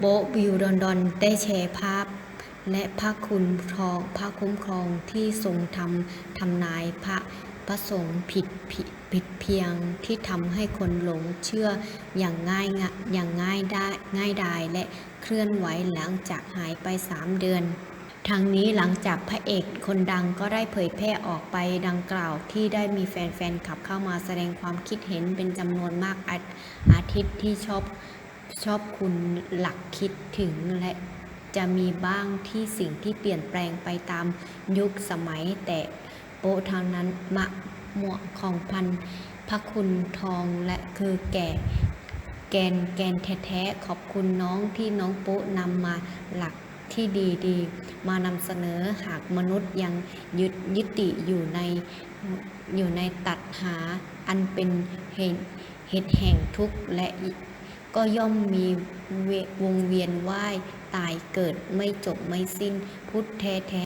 โบ๊ะวิวดอนดอนได้แชร์ภาพ และพระคุณทองพระคุ้มครองที่ทรงทำทำนายพระประสงค์ผิดผิดผิดเพียงที่ทำให้คนหลงเชื่ออย่างง่ายงะอย่างง่ายได้ง่ายดายและเคลื่อนไหวหลังจากหายไป3เดือนทั้งนี้หลังจากพระเอกคนดังก็ได้เผยแพร่ออกไปดังกล่าวที่ได้มีแฟนๆขับเข้ามาแสดงความคิดเห็นเป็นจำนวนมากอาอาทิตย์ที่ชอบ ชอบคุณหลักคิดถึงและจะมีบ้างที่สิ่งที่เปลี่ยนแปลงไปตามยุคสมัยแต่โป๊ะเท่านั้นมะหมวกของพันพระคุณทองและคือแก่แกนแกนแท้ๆขอบคุณน้องที่น้องโป๊ะนำมาหลักที่ดีๆ มานำเสนอหากมนุษย์ยังยึดยึดติอยู่ในอยู่ในตัดหาอันเป็นเหตุเหตุแห่งทุกข์และ ก็ย่อมมีวงเวียนว่ายตายเกิดไม่จบไม่สิ้น พุทธแท้